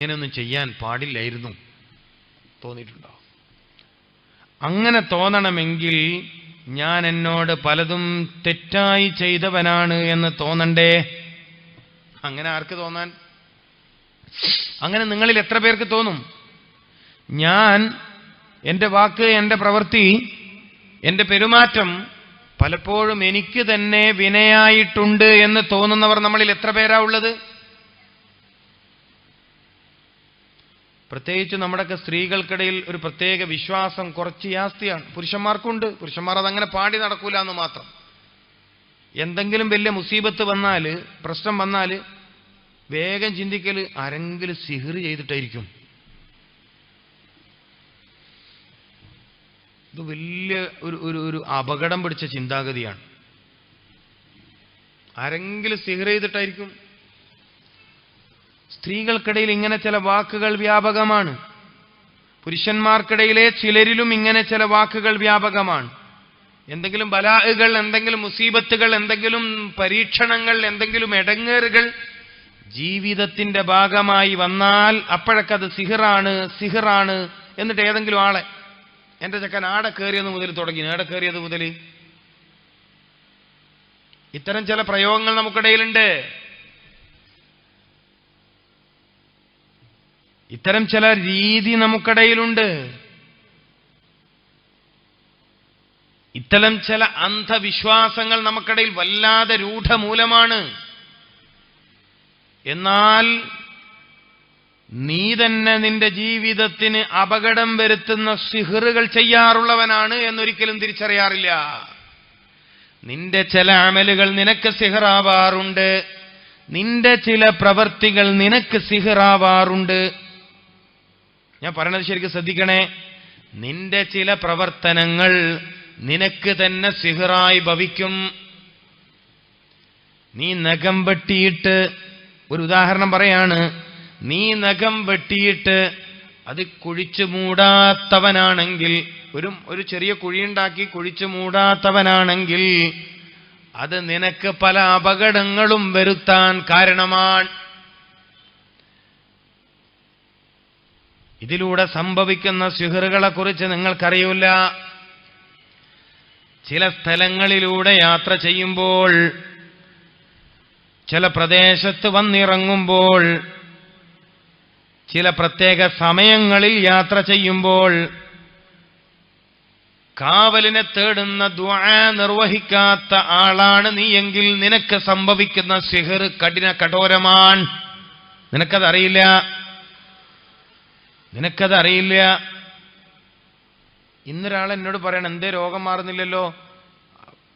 ഇങ്ങനെയൊന്നും ചെയ്യാൻ പാടില്ലായിരുന്നു തോന്നിയിട്ടുണ്ടോ? അങ്ങനെ തോന്നണമെങ്കിൽ ഞാൻ എന്നോട് പലതും തെറ്റായി ചെയ്തവനാണ് എന്ന് തോന്നണ്ടേ? അങ്ങനെ ആർക്ക് തോന്നാൻ? അങ്ങനെ നിങ്ങളിൽ എത്ര പേർക്ക് തോന്നും? ഞാൻ എന്റെ വാക്ക് എന്റെ പ്രവൃത്തി എന്റെ പെരുമാറ്റം പലപ്പോഴും എനിക്ക് തന്നെ വിനയായിട്ടുണ്ട് എന്ന് തോന്നുന്നവർ നമ്മളിൽ എത്ര പേരാ ഉള്ളത്? പ്രത്യേകിച്ച് നമ്മുടെയൊക്കെ സ്ത്രീകൾക്കിടയിൽ ഒരു പ്രത്യേക വിശ്വാസം കുറച്ച് യാസ്തിയാണ് പുരുഷന്മാർക്കുണ്ട്. പുരുഷന്മാർ അതങ്ങനെ പാടി നടക്കൂല എന്ന് മാത്രം. എന്തെങ്കിലും വലിയ മുസീബത്ത് വന്നാൽ പ്രശ്നം വന്നാൽ വേഗം ചിന്തിക്കൽ ആരെങ്കിലും സിഹിർ ചെയ്തിട്ടായിരിക്കും. ഇത് വലിയ ഒരു ഒരു ഒരു അപകടം പിടിച്ച ചിന്താഗതിയാണ്. ആരെങ്കിലും സിഹിർ ചെയ്തിട്ടായിരിക്കും സ്ത്രീകൾക്കിടയിൽ ഇങ്ങനെ ചില വാക്കുകൾ വ്യാപകമാണ്. പുരുഷന്മാർക്കിടയിലെ ചിലരിലും ഇങ്ങനെ ചില വാക്കുകൾ വ്യാപകമാണ്. എന്തെങ്കിലും ബലാഹുകൾ എന്തെങ്കിലും മുസീബത്തുകൾ എന്തെങ്കിലും പരീക്ഷണങ്ങൾ എന്തെങ്കിലും എടങ്ങേറുകൾ ജീവിതത്തിന്റെ ഭാഗമായി വന്നാൽ അപ്പോഴൊക്കെ അത് സിഹിറാണ് സിഹിറാണ് എന്നിട്ട് ഏതെങ്കിലും ആളെ എന്റെ ചക്കൻ ആടെ കയറിയത് മുതൽ തുടങ്ങി ആടെ കയറിയത് മുതൽ. ഇത്തരം ചില പ്രയോഗങ്ങൾ നമുക്കിടയിലുണ്ട്. ഇത്തരം ചില രീതി നമുക്കിടയിലുണ്ട്. ഇത്തരം ചില അന്ധവിശ്വാസങ്ങൾ നമുക്കിടയിൽ വല്ലാതെ രൂഢമൂലമാണ്. എന്നാൽ നീ തന്നെ നിന്റെ ജീവിതത്തിന് അപകടം വരുത്തുന്ന സിഹറുകൾ ചെയ്യാറുള്ളവനാണ് എന്നൊരിക്കലും തിരിച്ചറിയാറില്ല. നിന്റെ ചില അമലുകൾ നിനക്ക് സിഹറാവാറുണ്ട്. നിന്റെ ചില പ്രവർത്തികൾ നിനക്ക് സിഹറാവാറുണ്ട്. ഞാൻ പറയണത് ശരിക്കും ശ്രദ്ധിക്കണേ. നിന്റെ ചില പ്രവർത്തനങ്ങൾ നിനക്ക് തന്നെ സിഹറായി ഭവിക്കും. നീ നഖം വെട്ടിയിട്ട് ഒരു ഉദാഹരണം പറയാണ്. നീ നഖം വെട്ടിയിട്ട് അത് കുഴിച്ചു മൂടാത്തവനാണെങ്കിൽ ഒരു ഒരു ചെറിയ കുഴിയുണ്ടാക്കി കുഴിച്ചു മൂടാത്തവനാണെങ്കിൽ അത് നിനക്ക് പല അപകടങ്ങളും വരുത്താൻ കാരണമാണ്. ഇതിലൂടെ സംഭവിക്കുന്ന സിഹറുകളെ കുറിച്ച് നിങ്ങൾക്കറിയില്ല. ചില സ്ഥലങ്ങളിലൂടെ യാത്ര ചെയ്യുമ്പോൾ ചില പ്രദേശത്ത് വന്നിറങ്ങുമ്പോൾ ചില പ്രത്യേക സമയങ്ങളിൽ യാത്ര ചെയ്യുമ്പോൾ കാവലിനെ തേടുന്ന ദ്വാ നിർവഹിക്കാത്ത ആളാണ് നീയെങ്കിൽ നിനക്ക് സംഭവിക്കുന്ന സിഹർ കഠിന കഠോരമാണ് നിനക്കതറിയില്ല. നിനക്കതറിയില്ല. ഇന്നൊരാൾ എന്നോട് പറയണം എന്തേ രോഗം മാറുന്നില്ലല്ലോ?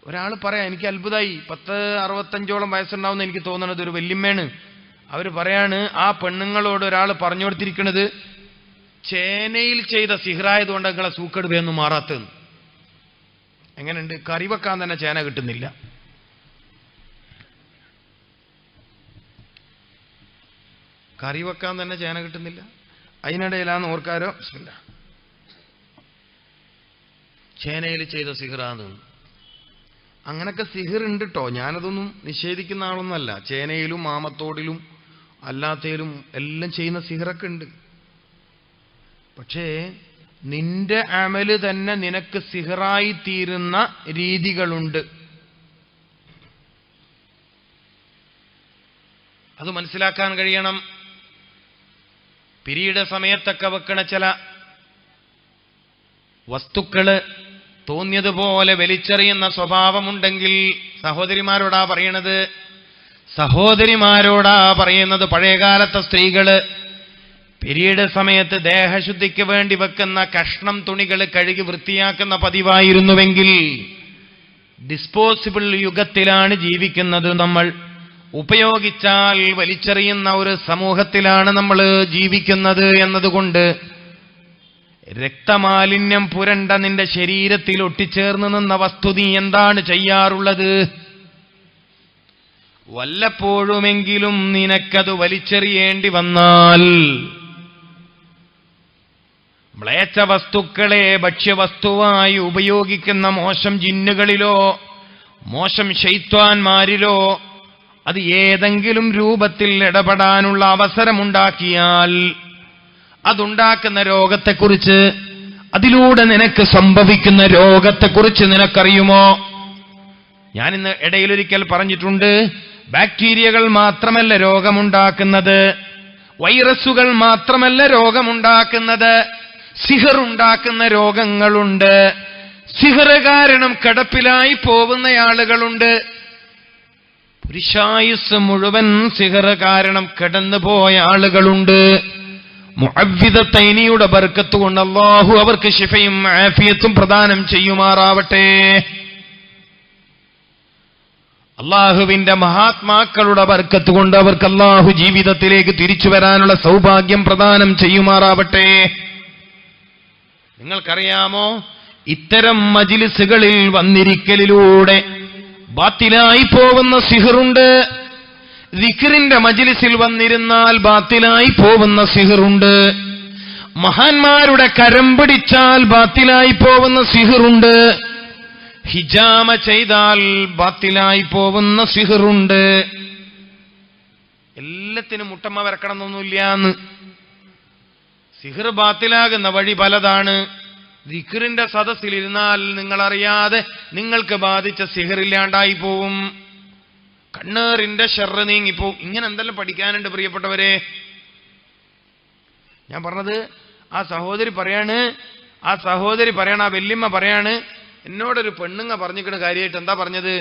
ഒരാൾ പറയാം എനിക്ക് അത്ഭുതമായി പത്ത് അറുപത്തഞ്ചോളം വയസ്സുണ്ടാവുന്ന എനിക്ക് തോന്നണത് ഒരു വല്യമ്മയാണ്. അവർ പറയാണ് ആ പെണ്ണുങ്ങളോട് ഒരാൾ പറഞ്ഞു കൊടുത്തിരിക്കുന്നത് ചേനയിൽ ചെയ്ത സിഹറായതുകൊണ്ട് നിങ്ങളെ സൂക്കെടുതയൊന്നും മാറാത്തെന്ന് എങ്ങനെയുണ്ട്? കറി വെക്കാൻ തന്നെ ചേന കിട്ടുന്നില്ല. കറി വെക്കാൻ തന്നെ ചേന കിട്ടുന്നില്ല. അതിനിടയിലാണ് ഓർക്കാരോ? ബിസ്മില്ല. ചേനയിൽ ചെയ്ത സിഹറാന്ന്. അങ്ങനൊക്കെ സിഹിർ ഉണ്ട് കേട്ടോ ഞാനതൊന്നും നിഷേധിക്കുന്ന ആളൊന്നുമല്ല ചേനയിലും മാമത്തോടിലും അല്ലാത്തയിലും എല്ലാം ചെയ്യുന്ന സിഹിറൊക്കെ ഉണ്ട് പക്ഷേ നിന്റെ അമൽ തന്നെ നിനക്ക് സിഹറായി തീരുന്ന രീതികളുണ്ട്. അത് മനസ്സിലാക്കാൻ കഴിയണം. പിരീഡ സമയത്തൊക്കെ വെക്കണ ചില വസ്തുക്കൾ തോന്നിയതുപോലെ വലിച്ചെറിയുന്ന സ്വഭാവമുണ്ടെങ്കിൽ സഹോദരിമാരോടാ പറയണത് സഹോദരിമാരോടാ പറയുന്നത് പഴയകാലത്തെ സ്ത്രീകൾ പിരീഡ് സമയത്ത് ദേഹശുദ്ധിക്ക് വേണ്ടി വെക്കുന്ന കഷ്ണം തുണികൾ കഴുകി വൃത്തിയാക്കുന്ന പതിവായിരുന്നുവെങ്കിൽ ഡിസ്പോസിബിൾ യുഗത്തിലാണ് ജീവിക്കുന്നത് നമ്മൾ. ഉപയോഗിച്ചാൽ വലിച്ചെറിയുന്ന ഒരു സമൂഹത്തിലാണ് നമ്മൾ ജീവിക്കുന്നത് എന്നതുകൊണ്ട് രക്തമാലിന്യം പുരണ്ട നിന്റെ ശരീരത്തിൽ ഒട്ടിച്ചേർന്ന് നിന്ന വസ്തു നീ എന്താണ് ചെയ്യാറുള്ളത്? വല്ലപ്പോഴുമെങ്കിലും നിനക്കത് വലിച്ചെറിയേണ്ടി വന്നാൽ മ്ലേച്ഛ വസ്തുക്കളെ ഭക്ഷ്യവസ്തുവായി ഉപയോഗിക്കുന്ന മോശം ജിന്നുകളിലോ മോശം ശൈത്വാന്മാരിലോ അത് ഏതെങ്കിലും രൂപത്തിൽ ഇടപെടാനുള്ള അവസരമുണ്ടാക്കിയാൽ അതുണ്ടാക്കുന്ന രോഗത്തെക്കുറിച്ച് അതിലൂടെ നിനക്ക് സംഭവിക്കുന്ന രോഗത്തെക്കുറിച്ച് നിനക്കറിയുമോ? ഞാൻ ഇന്ന് ഇടയിലൊരിക്കൽ പറഞ്ഞിട്ടുണ്ട് ബാക്ടീരിയകൾ മാത്രമല്ല രോഗമുണ്ടാക്കുന്നത് വൈറസുകൾ മാത്രമല്ല രോഗമുണ്ടാക്കുന്നത് സിഹർ ഉണ്ടാക്കുന്ന രോഗങ്ങളുണ്ട് സിഹർ കാരണം കിടപ്പിലായി പോകുന്ന ആളുകളുണ്ട്. പുരുഷായുസ് മുഴുവൻ സിഹറ കാരണം കിടന്നുപോയ ആളുകളുണ്ട്. മുഅവ്വിദത്തൈനിയുടെ ബർക്കത്ത് കൊണ്ട് അള്ളാഹു അവർക്ക് ശിഫയും ആഫിയത്തും പ്രദാനം ചെയ്യുമാറാവട്ടെ. അള്ളാഹുവിന്റെ മഹാത്മാക്കളുടെ ബർക്കത്ത് കൊണ്ട് അവർക്ക് അള്ളാഹു ജീവിതത്തിലേക്ക് തിരിച്ചു വരാനുള്ള സൗഭാഗ്യം പ്രദാനം ചെയ്യുമാറാവട്ടെ. നിങ്ങൾക്കറിയാമോ? ഇത്തരം മജിലിസുകളിൽ വന്നിരിക്കലിലൂടെ ബാത്തിലായി പോകുന്ന സിഹറുണ്ട്. ദിക്റിന്റെ മജിലിസിൽ വന്നിരുന്നാൽ ബാത്തിലായി പോകുന്ന സിഹറുണ്ട്. മഹാന്മാരുടെ കരം പിടിച്ചാൽ ബാത്തിലായി പോകുന്ന സിഹറുണ്ട്. ഹിജാമ ചെയ്താൽ ബാത്തിലായി പോകുന്ന സിഹറുണ്ട്. എല്ലാത്തിനും മുട്ടമ്മ വരക്കണമെന്നൊന്നുമില്ല എന്ന് സിഹർ ബാത്തിലാകുന്ന വഴി പലതാണ്. ദിഖറിന്റെ സദസ്സിലിരുന്നാൽ നിങ്ങളറിയാതെ നിങ്ങൾക്ക് ബാധിച്ച സിഹറില്ലാണ്ടായി പോവും. കണ്ണേറിന്റെ ഷെറ് നീങ്ങിപ്പോവും ഇങ്ങനെ എന്തെല്ലാം പഠിക്കാനുണ്ട് പ്രിയപ്പെട്ടവരെ? ഞാൻ പറഞ്ഞത് ആ സഹോദരി പറയാണ് ആ സഹോദരി പറയണ ആ വെല്ലിമ്മ പറയാണ് എന്നോടൊരു പെണ്ണുങ്ങ പറഞ്ഞിക്കണ കാര്യമായിട്ട് എന്താ പറഞ്ഞത്?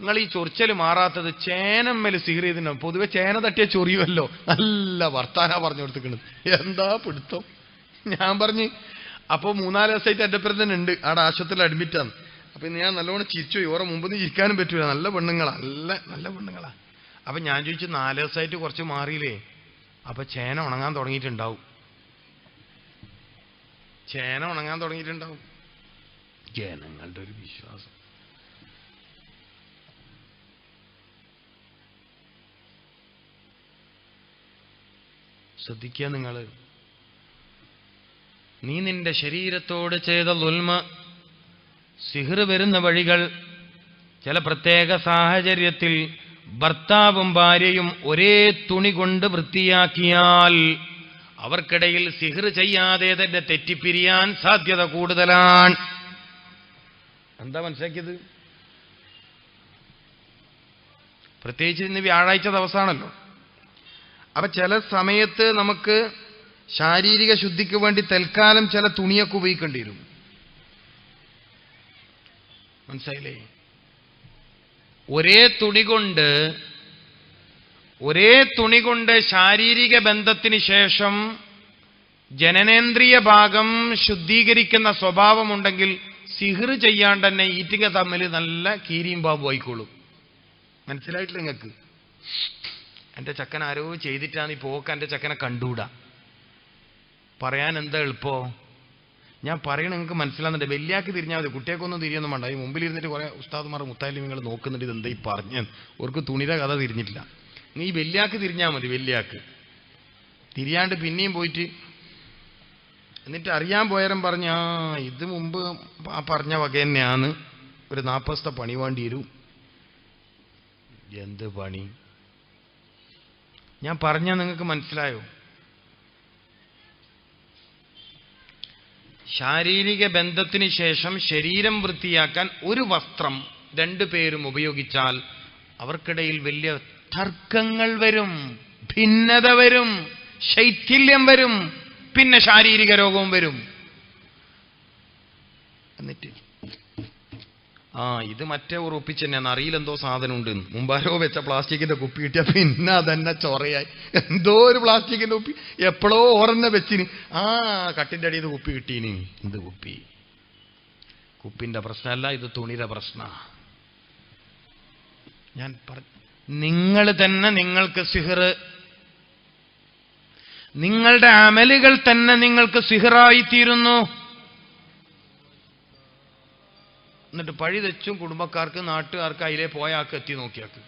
നിങ്ങൾ ഈ ചൊറിച്ചൽ മാറാത്തത് ചേനമ്മൽ സിഹിർ പൊതുവെ ചേന തട്ടിയ ചൊറിയുമല്ലോ നല്ല വർത്താന പറഞ്ഞു കൊടുത്തിക്കണത് എന്താ പിടുത്തം? ഞാൻ പറഞ്ഞ് അപ്പോൾ മൂന്നാൽ ദിവസമായിട്ട് എന്റെ പേര് തന്നെ ഉണ്ട്. ആടെ ആശുപത്രിയിൽ അഡ്മിറ്റാണ് അപ്പൊ ഞാൻ നല്ലോണം ചിരിച്ചു ഓറെ മുമ്പ് നിന്ന് ചിരിക്കാനും പറ്റൂല. നല്ല പെണ്ണുങ്ങളാ. നല്ല നല്ല പെണ്ണുങ്ങളാ. അപ്പൊ ഞാൻ ചോദിച്ചു നാല് ദിവസമായിട്ട് കുറച്ച് മാറിയില്ലേ? അപ്പൊ ചേന ഉണങ്ങാൻ തുടങ്ങിയിട്ടുണ്ടാവും. ചേന ഉണങ്ങാൻ തുടങ്ങിയിട്ടുണ്ടാവും. ജനങ്ങളുടെ ഒരു വിശ്വാസം. ശ്രദ്ധിക്കുക നിങ്ങൾ നീ നിന്റെ ശരീരത്തോട് ചെയ്ത ലുൽമ സിഹർ വരുന്ന വഴികൾ ചില പ്രത്യേക സാഹചര്യത്തിൽ ഭർത്താവും ഭാര്യയും ഒരേ തുണി കൊണ്ട് വൃത്തിയാക്കിയാൽ അവർക്കിടയിൽ സിഹർ ചെയ്യാതെ തന്നെ തെറ്റിപ്പിരിയാൻ സാധ്യത കൂടുതലാണ്. എന്താ മനസ്സിലാക്കിയത്? പ്രത്യേകിച്ച് ഇന്ന് വ്യാഴാഴ്ച ദിവസമാണല്ലോ. അപ്പൊ ചില സമയത്ത് നമുക്ക് ശാരീരിക ശുദ്ധിക്ക് വേണ്ടി തൽക്കാലം ചില തുണിയൊക്കെ ഉപയോഗിക്കേണ്ടി വരും. മനസ്സിലായില്ലേ? ഒരേ തുണി കൊണ്ട് ഒരേ തുണി കൊണ്ട് ശാരീരിക ബന്ധത്തിന് ശേഷം ജനനേന്ദ്രിയ ഭാഗം ശുദ്ധീകരിക്കുന്ന സ്വഭാവമുണ്ടെങ്കിൽ സിഹിർ ചെയ്യാണ്ട് തന്നെ ഈറ്റിങ്ങ തമ്മിൽ നല്ല കീരിയും ബാബു ആയിക്കോളും. മനസ്സിലായിട്ടില്ല നിങ്ങൾക്ക്? എന്റെ ചക്കൻ ആരോ ചെയ്തിട്ടാണ് ഈ പോക്ക് എന്റെ ചക്കനെ കണ്ടൂടാ പറയാൻ എന്താ എളുപ്പോ? ഞാൻ പറയണ നിങ്ങൾക്ക് മനസ്സിലാകുന്നുണ്ട് വെല്ലിയാക്കി തിരിഞ്ഞാൽ മതി. കുട്ടിയൊക്കൊന്നും തിരിയൊന്നും വേണ്ട. ഈ മുമ്പിലിരുന്നിട്ട് കുറെ ഉസ്താദുമാർ മുത്താലി നിങ്ങൾ നോക്കുന്നുണ്ട് ഇത് എന്താ ഈ പറഞ്ഞ് ഓർക്ക് തുണിയുടെ കഥ തിരിഞ്ഞിട്ടില്ല. നീ വെല്ലിയാക്ക് തിരിഞ്ഞാൽ മതി വെല്ലിയാക്ക് തിരിയാണ്ട് പിന്നെയും പോയിട്ട് എന്നിട്ട് അറിയാൻ പോയാലും പറഞ്ഞ ആ ഇത് മുമ്പ് ആ പറഞ്ഞ വക തന്നെയാണ്. ഒരു നാൽപ്പത്തെ പണി വേണ്ടി വരും. എന്ത് പണി? ഞാൻ പറഞ്ഞാൽ നിങ്ങൾക്ക് മനസ്സിലായോ? ശാരീരിക ബന്ധത്തിന് ശേഷം ശരീരം വൃത്തിയാക്കാൻ ഒരു വസ്ത്രം രണ്ടു പേരും ഉപയോഗിച്ചാൽ അവർക്കിടയിൽ വലിയ തർക്കങ്ങൾ വരും ഭിന്നത വരും ശൈഥില്യം വരും പിന്നെ ശാരീരിക രോഗവും വരും. എന്നിട്ട് ആ ഇത് മറ്റേ ഉറപ്പിച്ച് തന്നെയാണ് അറിയില്ലെന്തോ സാധനം ഉണ്ട് മുമ്പാരോ വെച്ച പ്ലാസ്റ്റിക്കിന്റെ കുപ്പി കിട്ടിയ പിന്നെ അതന്നെ ചൊറയായി. എന്തോ ഒരു പ്ലാസ്റ്റിക്കിന്റെ കുപ്പി. എപ്പോഴോ ഓറന്നെ വെച്ചിന്. ആ കട്ടിന്റെ അടിയിൽ കുപ്പി കിട്ടീനി. എന്ത് കുപ്പി? കുപ്പിന്റെ പ്രശ്നമല്ല ഇത് തുണിയുടെ പ്രശ്ന. ഞാൻ പറ നിങ്ങൾ തന്നെ നിങ്ങൾക്ക് സിഹർ നിങ്ങളുടെ അമലുകൾ തന്നെ നിങ്ങൾക്ക് സിഹറായി എന്നിട്ട് പഴി തെച്ചും കുടുംബക്കാർക്ക് നാട്ടുകാർക്ക് അതിലെ പോയാൾക്ക് എത്തി നോക്കിയാക്ക്.